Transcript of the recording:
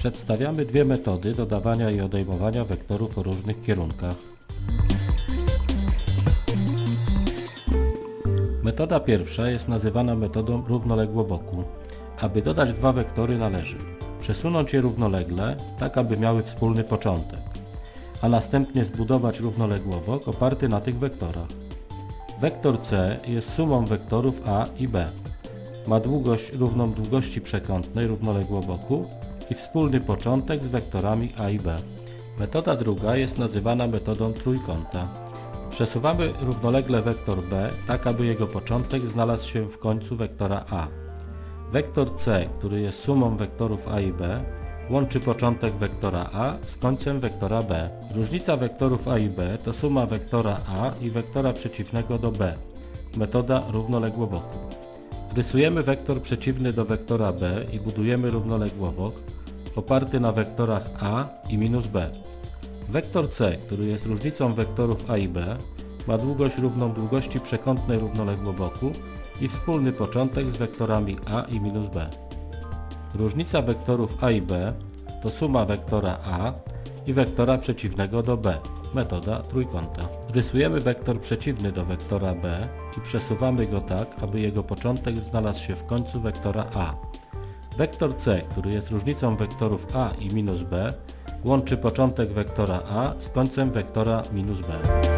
Przedstawiamy dwie metody dodawania i odejmowania wektorów o różnych kierunkach. Metoda pierwsza jest nazywana metodą równoległoboku. Aby dodać dwa wektory należy przesunąć je równolegle, tak aby miały wspólny początek, a następnie zbudować równoległowok oparty na tych wektorach. Wektor C jest sumą wektorów A i B. Ma długość równą długości przekątnej równoległowoku i wspólny początek z wektorami A i B. Metoda druga jest nazywana metodą trójkąta. Przesuwamy równolegle wektor B, tak aby jego początek znalazł się w końcu wektora A. Wektor C, który jest sumą wektorów A i B, łączy początek wektora A z końcem wektora B. Różnica wektorów A i B to suma wektora A i wektora przeciwnego do B. Metoda równoległowoku. Rysujemy wektor przeciwny do wektora B i budujemy równoległowok oparty na wektorach A i minus B. Wektor C, który jest różnicą wektorów A i B, ma długość równą długości przekątnej równoległowoku i wspólny początek z wektorami A i minus B. Różnica wektorów A i B to suma wektora A i wektora przeciwnego do B. Metoda trójkąta. Rysujemy wektor przeciwny do wektora B i przesuwamy go tak, aby jego początek znalazł się w końcu wektora A. Wektor C, który jest różnicą wektorów A i B, łączy początek wektora A z końcem wektora B.